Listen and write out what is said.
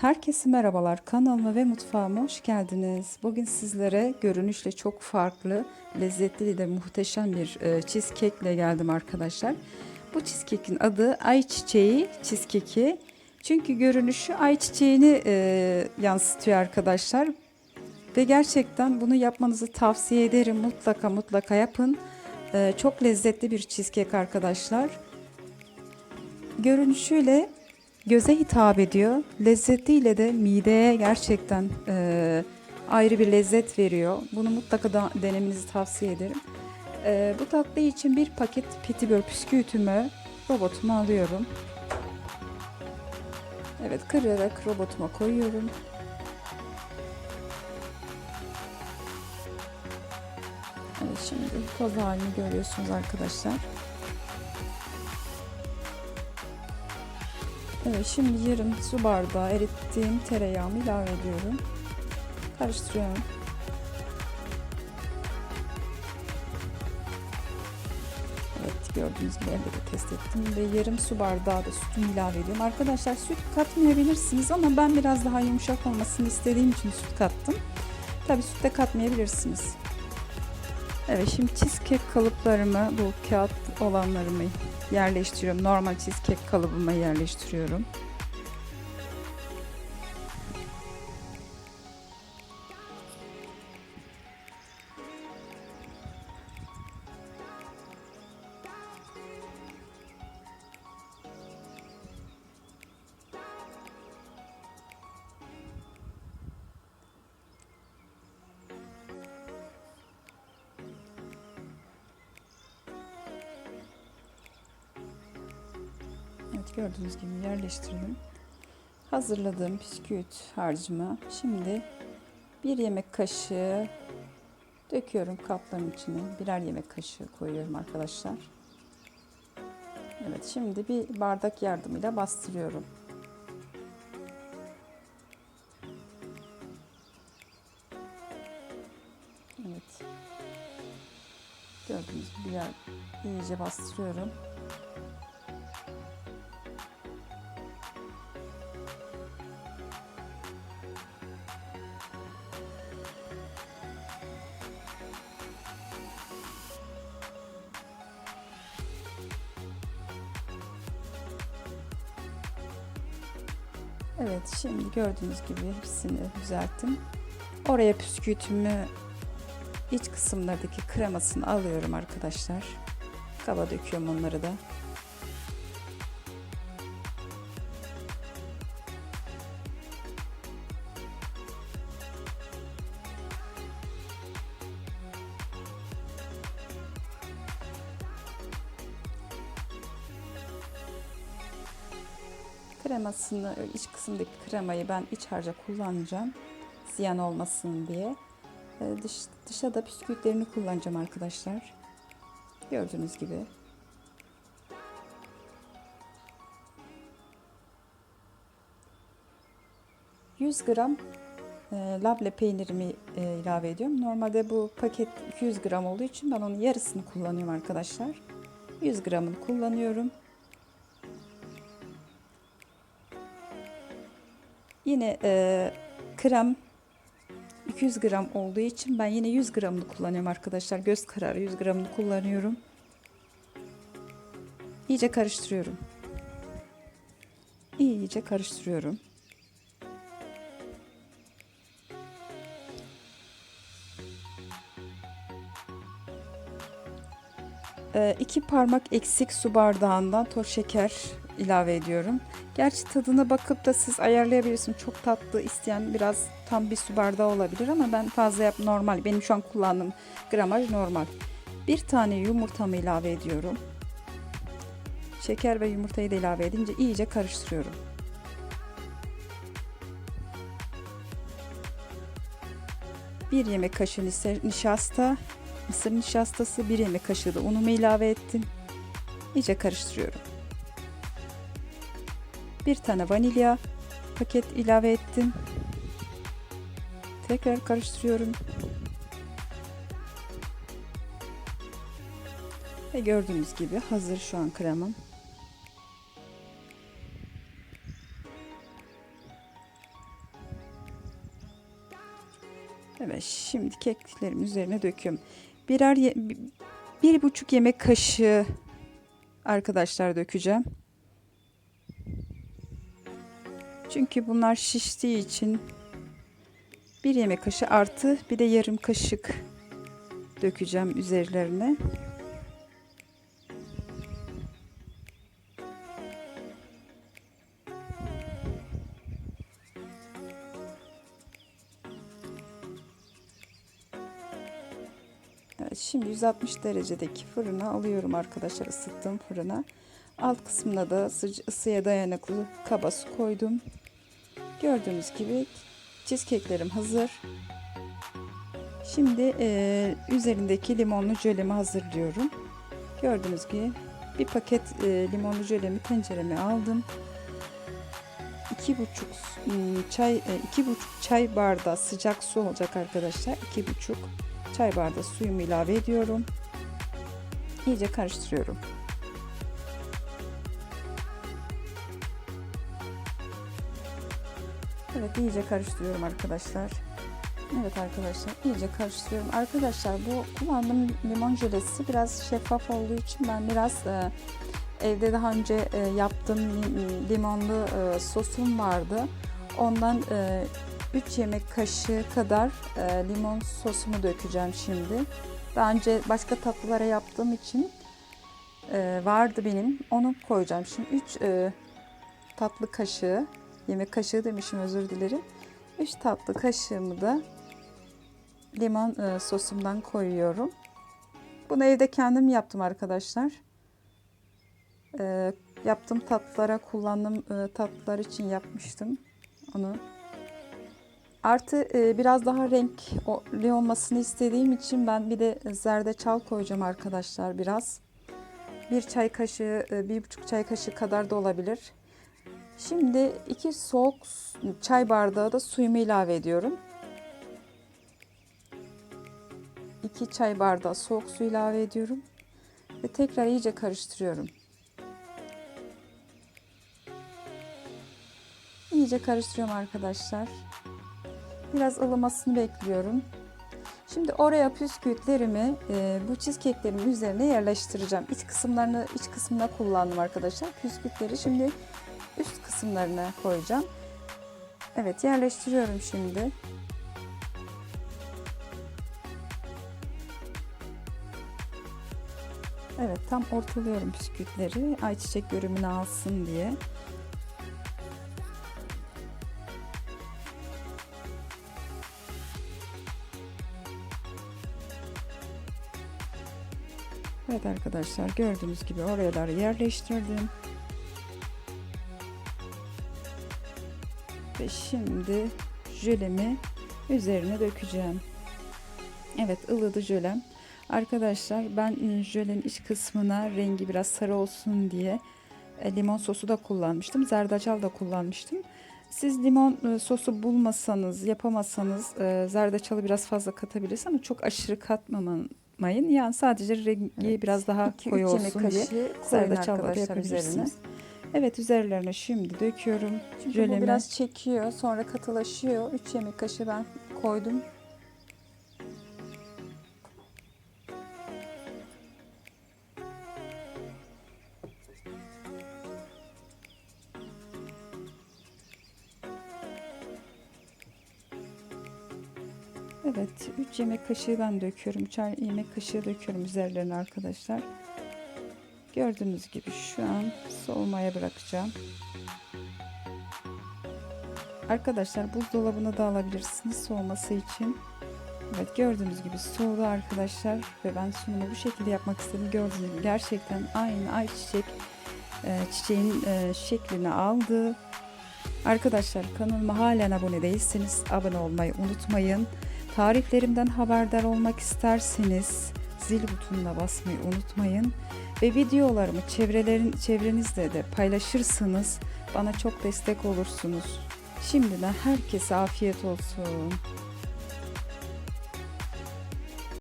Herkese merhabalar. Kanalıma ve mutfağıma hoş geldiniz. Bugün sizlere görünüşle çok farklı, lezzetli de muhteşem bir e, cheesecake ile geldim arkadaşlar. Bu cheesecake'in adı ayçiçeği cheesecake'i. Çünkü görünüşü ayçiçeğini e, yansıtıyor arkadaşlar. Ve gerçekten bunu yapmanızı tavsiye ederim. Mutlaka mutlaka yapın. E, çok lezzetli bir cheesecake arkadaşlar. Görünüşüyle göze hitap ediyor. Lezzetiyle de mideye gerçekten e, ayrı bir lezzet veriyor. Bunu mutlaka da denemenizi tavsiye ederim. E, bu tatlı için bir paket petibör püskürtümü robotuma alıyorum. Evet kırarak robotuma koyuyorum. Evet şimdi toz halini görüyorsunuz arkadaşlar. Evet şimdi yarım su bardağı erittiğim tereyağımı ilave ediyorum. Karıştırıyorum. Evet gördüğünüz gibi elde de test ettim ve yarım su bardağı da sütümü ilave ediyorum. Arkadaşlar süt katmayabilirsiniz ama ben biraz daha yumuşak olmasını istediğim için süt kattım. Tabi süt de katmayabilirsiniz. Evet şimdi cheesecake kalıplarımı bu kağıt olanlarımı yerleştiriyorum. Normal cheesecake kalıbıma yerleştiriyorum. Gördüğünüz gibi yerleştirdim. Hazırladığım bisküvit harcımı şimdi bir yemek kaşığı döküyorum kapların içine. Birer yemek kaşığı koyuyorum arkadaşlar. Evet şimdi bir bardak yardımıyla bastırıyorum. Evet. Gördüğünüz gibi iyice bastırıyorum. Evet şimdi gördüğünüz gibi hepsini düzelttim. Oraya püskürtümü iç kısımlardaki kremasını alıyorum arkadaşlar. Kaba döküyorum onları da. Kremasını iç kısımdaki kremayı ben iç harca kullanacağım. Ziyan olmasın diye. Ee, Dış, dışa da bisküvitlerini kullanacağım arkadaşlar. Gördüğünüz gibi. ...100 gram e, labne peynirimi e, ilave ediyorum. Normalde bu paket 200 gram olduğu için ben onun yarısını kullanıyorum arkadaşlar. 100 gramını kullanıyorum. Yine e, krem 200 gram olduğu için ben yine 100 gramını kullanıyorum arkadaşlar. Göz kararı 100 gramını kullanıyorum. İyice karıştırıyorum. İyice karıştırıyorum. E, iki parmak eksik su bardağından toz şeker ilave ediyorum. Gerçi tadına bakıp da siz ayarlayabilirsiniz. Çok tatlı isteyen biraz tam bir su bardağı olabilir ama ben fazla yap normal. Benim şu an kullandığım gramaj normal. Bir tane yumurtamı ilave ediyorum. Şeker ve yumurtayı da ilave edince iyice karıştırıyorum. Bir yemek kaşığı nişasta, mısır nişastası, bir yemek kaşığı da unumu ilave ettim. İyice karıştırıyorum bir tane vanilya paket ilave ettim. Tekrar karıştırıyorum. Ve gördüğünüz gibi hazır şu an kremam. Evet şimdi keklerin üzerine döküyorum. Birer bir buçuk yemek kaşığı arkadaşlar dökeceğim. Çünkü bunlar şiştiği için bir yemek kaşığı artı bir de yarım kaşık dökeceğim üzerlerine. Evet, şimdi 160 derecedeki fırına alıyorum arkadaşlar ısıttığım fırına. Alt kısmına da ısıya dayanıklı kaba su koydum. Gördüğünüz gibi cheesecake'lerim hazır. Şimdi e, üzerindeki limonlu jölemi hazırlıyorum. Gördüğünüz gibi bir paket e, limonlu jölemi tencereme aldım. İki buçuk hmm, çay e, iki buçuk çay bardağı sıcak su olacak arkadaşlar. İki buçuk çay bardağı suyumu ilave ediyorum. İyice karıştırıyorum. Evet iyice karıştırıyorum arkadaşlar. Evet arkadaşlar iyice karıştırıyorum. Arkadaşlar bu kullandığım limon jölesi biraz şeffaf olduğu için ben biraz e, evde daha önce e, yaptığım lim- limonlu e, sosum vardı. Ondan e, 3 yemek kaşığı kadar e, limon sosumu dökeceğim şimdi. Daha önce başka tatlılara yaptığım için e, vardı benim. Onu koyacağım. Şimdi 3 tatlı kaşığı, yemek kaşığı demişim özür dilerim. 3 tatlı kaşığımı da limon e, sosumdan koyuyorum. Bunu evde kendim yaptım arkadaşlar. E, yaptığım tatlılara kullandığım e, tatlılar için yapmıştım onu. Artı e, biraz daha renkli olmasını istediğim için ben bir de zerdeçal koyacağım arkadaşlar biraz. Bir çay kaşığı, e, bir buçuk çay kaşığı kadar da olabilir. Şimdi iki soğuk çay bardağı da suyumu ilave ediyorum. 2 çay bardağı soğuk su ilave ediyorum ve tekrar iyice karıştırıyorum. İyice karıştırıyorum arkadaşlar. Biraz ılımasını bekliyorum. Şimdi oraya püskürtlerimi e, bu cheesecake'lerimin üzerine yerleştireceğim. İç kısımlarını iç kısmına kullandım arkadaşlar. Püskürtleri şimdi üst kısımlarına koyacağım. Evet yerleştiriyorum şimdi. Evet tam ortalıyorum bisküvitleri ayçiçek görümünü alsın diye. Evet arkadaşlar gördüğünüz gibi oraları yerleştirdim. Ve şimdi jölemi üzerine dökeceğim. Evet ılıdı jölem. Arkadaşlar ben e, jölenin iç kısmına rengi biraz sarı olsun diye e, limon sosu da kullanmıştım. Zerdeçal da kullanmıştım. Siz limon e, sosu bulmasanız, yapamazsanız zerdeçalı biraz fazla katabilirsiniz ama çok aşırı katmamayın. Yani sadece rengi evet. biraz daha koyu olsun diye zerdeçal da yapabilirsiniz. üzerine. Evet üzerlerine şimdi döküyorum. Çünkü Jölemi. bu biraz çekiyor sonra katılaşıyor. 3 yemek kaşığı ben koydum. Evet 3 yemek kaşığı ben döküyorum. 3 yemek kaşığı döküyorum üzerlerine arkadaşlar. Gördüğünüz gibi şu an soğumaya bırakacağım. Arkadaşlar buzdolabına da alabilirsiniz soğuması için. Evet gördüğünüz gibi soğudu arkadaşlar ve ben sunumu bu şekilde yapmak istedim. Gördüğünüz gibi gerçekten aynı ayçiçek e, çiçeğin e, şeklini aldı. Arkadaşlar kanalıma halen abone değilseniz abone olmayı unutmayın. Tariflerimden haberdar olmak isterseniz zil butonuna basmayı unutmayın. Ve videolarımı çevrelerin, çevrenizde de paylaşırsanız bana çok destek olursunuz. Şimdiden herkese afiyet olsun.